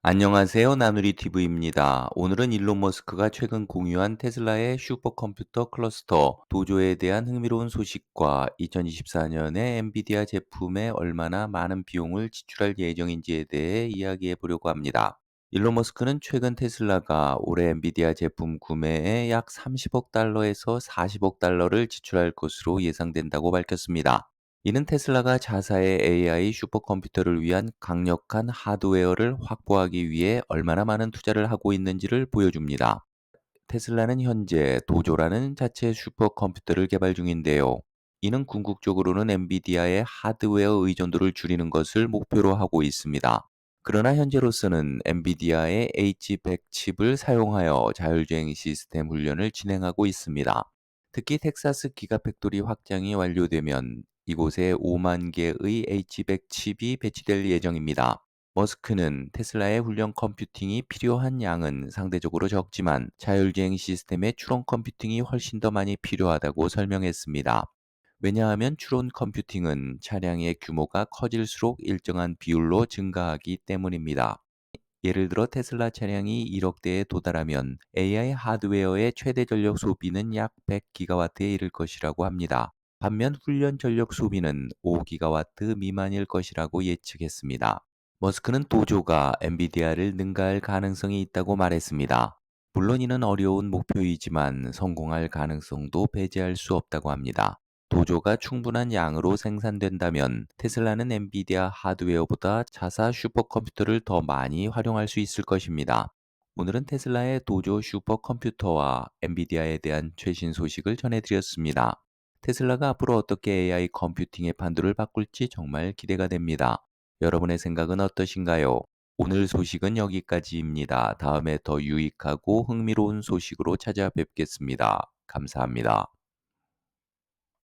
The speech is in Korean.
안녕하세요. 나누리 TV입니다. 오늘은 일론 머스크가 최근 공유한 테슬라의 슈퍼컴퓨터 클러스터 도조에 대한 흥미로운 소식과 2024년에 엔비디아 제품에 얼마나 많은 비용을 지출할 예정인지에 대해 이야기해 보려고 합니다. 일론 머스크는 최근 테슬라가 올해 엔비디아 제품 구매에 약 30억 달러에서 40억 달러를 지출할 것으로 예상된다고 밝혔습니다. 이는 테슬라가 자사의 AI 슈퍼컴퓨터를 위한 강력한 하드웨어를 확보하기 위해 얼마나 많은 투자를 하고 있는지를 보여줍니다. 테슬라는 현재 도조라는 자체 슈퍼컴퓨터를 개발 중인데요. 이는 궁극적으로는 엔비디아의 하드웨어 의존도를 줄이는 것을 목표로 하고 있습니다. 그러나 현재로서는 엔비디아의 H100 칩을 사용하여 자율주행 시스템 훈련을 진행하고 있습니다. 특히 텍사스 기가팩토리 확장이 완료되면 이곳에 5만 개의 H100 칩이 배치될 예정입니다. 머스크는 테슬라의 훈련 컴퓨팅이 필요한 양은 상대적으로 적지만 자율주행 시스템의 추론 컴퓨팅이 훨씬 더 많이 필요하다고 설명했습니다. 왜냐하면 추론 컴퓨팅은 차량의 규모가 커질수록 일정한 비율로 증가하기 때문입니다. 예를 들어 테슬라 차량이 1억 대에 도달하면 AI 하드웨어의 최대 전력 소비는 약 100기가와트에 이를 것이라고 합니다. 반면 훈련 전력 소비는 5기가와트 미만일 것이라고 예측했습니다. 머스크는 도조가 엔비디아를 능가할 가능성이 있다고 말했습니다. 물론 이는 어려운 목표이지만 성공할 가능성도 배제할 수 없다고 합니다. 도조가 충분한 양으로 생산된다면 테슬라는 엔비디아 하드웨어보다 자사 슈퍼컴퓨터를 더 많이 활용할 수 있을 것입니다. 오늘은 테슬라의 도조 슈퍼컴퓨터와 엔비디아에 대한 최신 소식을 전해드렸습니다. 테슬라가 앞으로 어떻게 AI 컴퓨팅의 판도를 바꿀지 정말 기대가 됩니다. 여러분의 생각은 어떠신가요? 오늘 소식은 여기까지입니다. 다음에 더 유익하고 흥미로운 소식으로 찾아뵙겠습니다. 감사합니다.